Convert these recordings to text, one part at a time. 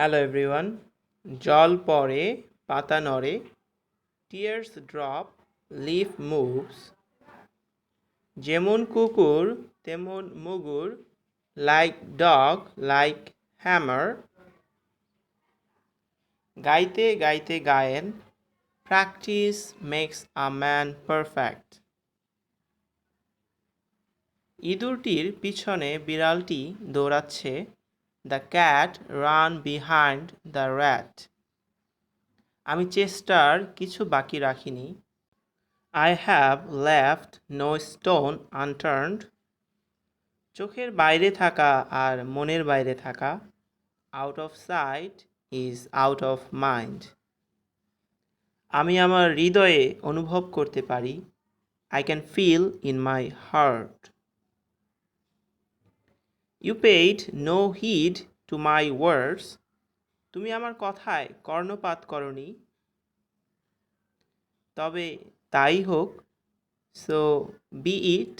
Hello everyone জল পড়ে, পাতা নড়ে টিয়ার্স ড্রপ লিফ মুভস যেমন কুকুর, তেমন মুগুর লাইক ডগ লাইক হ্যামার গাইতে গাইতে Gayen practice makes a man perfect ইঁদুরটির পিছনে বিড়ালটি দৌড়াচ্ছে। The cat run behind the rat আমি চেষ্টার কিছু বাকি রাখিনি। I have left no stone unturned চোখের বাইরে থাকা আর মনের বাইরে থাকা। Out of sight is out of mind আমি আমার হৃদয়ে অনুভব করতে পারি। I can feel in my heart you paid no heed to my words তুমি আমার কথায় কর্ণপাত করনি। তবে তাই হোক so be it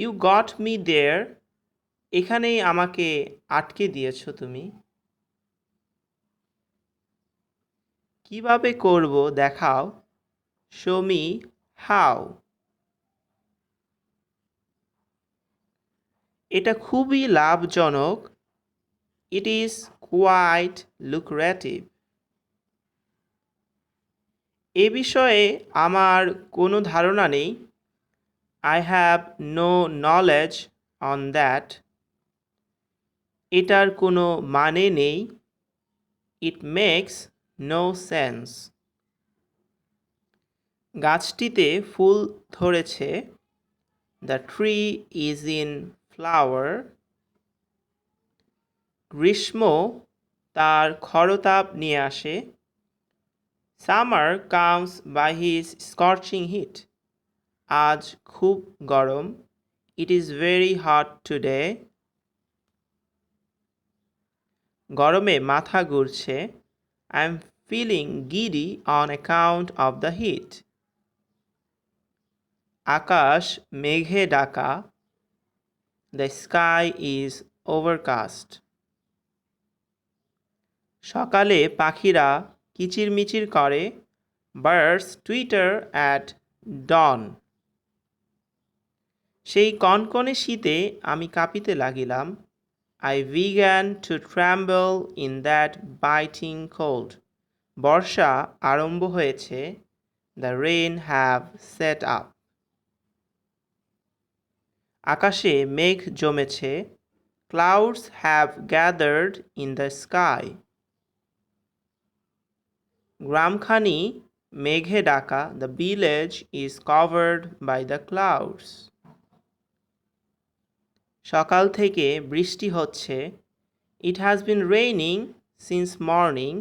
you got me there এখানেই আমাকে আটকে দিয়েছ তুমি। কীভাবে করব দেখাও। শো মি হাউ এটা খুবই লাভজনক। ইট ইজ কোয়াইট লুক্রেটিভ এ বিষয়ে আমার কোনো ধারণা নেই। I have no knowledge on that এটার কোনো মানে নেই। ইট মেক্স নো সেন্স গাছটিতে ফুল ধরেছে। The tree is in flower গ্রীষ্ম তার খরতাপ নিয়ে আসে summer comes by his scorching heat আজ খুব গরম it is very hot today গরমে মাথা ঘুরছে I am feeling giddy on account of the heat আকাশ মেঘে ডাকা দ্য স্কাই ইজ ওভারকাস্ট সকালে পাখিরা কিচিরমিচির করে। বার্ডস টুইটার অ্যাট ডন সেই কনকনে শীতে আমি কাঁপিতে লাগিলাম। I began to tremble in that biting cold বর্ষা আরম্ভ হয়েছে। The rain have set up আকাশে মেঘ জমেছে clouds have gathered in the sky গ্রামখানি মেঘে ডাকা the village is covered by the clouds সকাল থেকে বৃষ্টি হচ্ছে it has been raining since morning